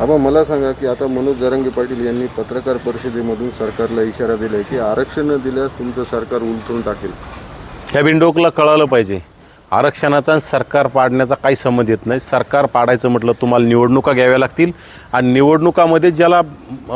आबा मला सांगा की आता मनोज जरांगे पाटील यांनी पत्रकार परिषदेमधून सरकारला इशारा दिलाय की आरक्षण न दिल्यास तुमचं सरकार उलटून टाकेल. ह्या बिंडोकला कळालं पाहिजे. आरक्षणाचा आणि सरकार पाडण्याचा काही संबंध येत नाही. सरकार पाडायचं म्हटलं तुम्हाला निवडणुका घ्याव्या लागतील. आणि निवडणुकामध्ये ज्याला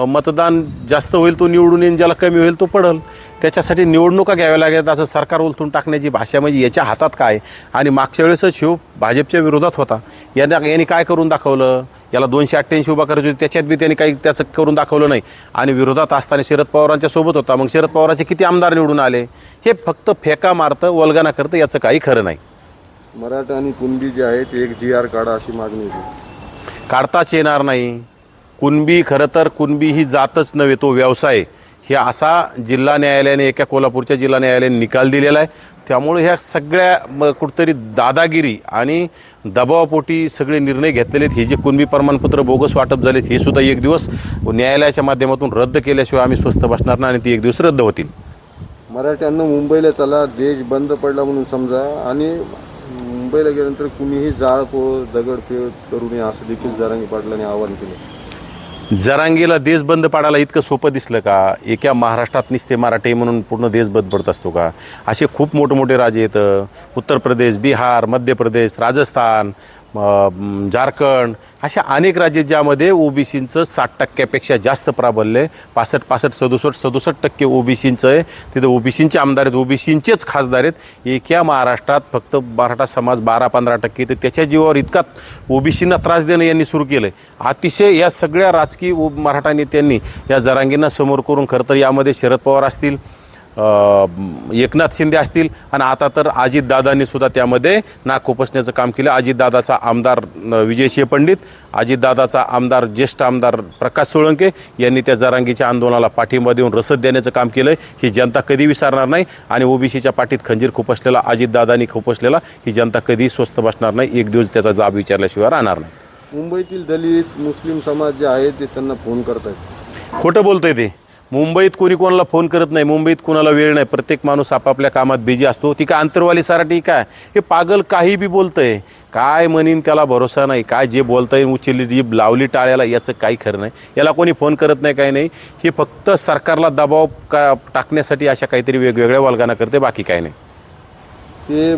मतदान जास्त होईल तो निवडून येईल ज्याला कमी होईल तो पडल. त्याच्यासाठी निवडणुका घ्याव्या लागेल असं सरकार उलथून टाकण्याची भाषा म्हणजे याच्या हातात काय? आणि मागच्या वेळेसच शिव भाजपच्या विरोधात होता. यांना यांनी काय करून दाखवलं? याला दोनशे अठ्ठ्याऐंशी उभा करायची होती. त्याच्यात बी त्यांनी काही त्याचं करून दाखवलं नाही. आणि विरोधात असताना शरद पवारांच्या सोबत होता. मग शरद पवारांचे किती आमदार निवडून आले? हे फक्त फेका मारतं वल्गना करतं याचं काही खरं नाही. मराठा आणि कुणबी जे आहेत एक जी आर काढा अशी मागणी काढताच येणार नाही. कुणबी खरं तर कुणबी ही जातच नव्हे तो व्यवसाय. हे असा जिल्हा न्यायालयाने एका कोल्हापूरच्या जिल्हा न्यायालयाने निकाल दिलेला आहे. त्यामुळे ह्या सगळ्या कुठतरी कुठंतरी दादागिरी आणि दबावापोटी सगळे निर्णय घेतलेले आहेत. हे जे कुणबी प्रमाणपत्र बोगस वाटप झालेत हे सुद्धा एक दिवस न्यायालयाच्या माध्यमातून रद्द केल्याशिवाय आम्ही स्वस्त बसणार नाही आणि ती एक दिवस रद्द होतील. मराठ्यांना मुंबईला चला देश बंद पडला म्हणून समजा आणि मुंबईला गेल्यानंतर कुणीही जाळपोळ दगडफेड करू नये असं देखील जरांगे पाटलांनी आवाहन केलं. जरांगीला देश बंद पाडायला इतकं सोपं दिसलं का? एका महाराष्ट्रात निसते मराठी म्हणून पूर्ण देश बंद पडत असतो का? असे खूप मोठमोठे राजे येतं उत्तर प्रदेश बिहार मध्य प्रदेश राजस्थान झारखंड अशा अनेक राज्य ज्यामध्ये ओबीसींचं साठ टक्क्यापेक्षा जास्त प्राबल्य आहे. पासष्ट पासष्ट सदुसष्ट सदुसष्ट टक्के ओबीसींचं आहे. तिथं ओबीसींचे आमदार आहेत ओबीसींचेच खासदार आहेत. एका महाराष्ट्रात फक्त मराठा समाज बारा पंधरा टक्के तर त्याच्या जीवावर इतका ओबीसींना त्रास देणं यांनी सुरू केलं आहे अतिशय या सगळ्या राजकीय उ- मराठा नेत्यांनी या जरांगींना समोर करून खरं तर यामध्ये शरद पवार असतील एकनाथ शिंदे असतील आणि आता तर अजितदादांनी सुद्धा त्यामध्ये नाक खुपसण्याचं काम केलं. अजितदादाचा आमदार विजयसिंह पंडित अजितदादाचा आमदार ज्येष्ठ आमदार प्रकाश सोळंके यांनी त्या जरांगीच्या आंदोलनाला पाठिंबा देऊन रसद देण्याचं काम केलं ही जनता कधी विसरणार नाही आणि ओबीसीच्या पाठीत खंजीर खुपसलेला अजितदादांनी खुपसलेला ही जनता कधी स्वस्त बसणार नाही. एक दिवस त्याचा जाब विचारल्याशिवाय राहणार नाही. मुंबईतील दलित मुस्लिम समाज जे आहेत ते त्यांना फोन करतायत. खोटं बोलतंय ते. मुंबईत कोणी कोणाला फोन करत नाही मुंबईत कोणाला वेळ नाही प्रत्येक माणूस आपापल्या कामात बिझी असतो. ती काय अंतरवाली सराठी काय? हे पागल काही बी बोलतंय. काय म्हणीन त्याला भरोसा नाही. काय जे बोलतंय उचलली जीभ लावली टाळ्याला याचं काही खरं नाही. याला कोणी फोन करत नाही काही नाही. हे फक्त सरकारला दबाव का टाकण्यासाठी अशा काहीतरी वेगवेगळ्या वर्गांना करते बाकी काही नाही. ते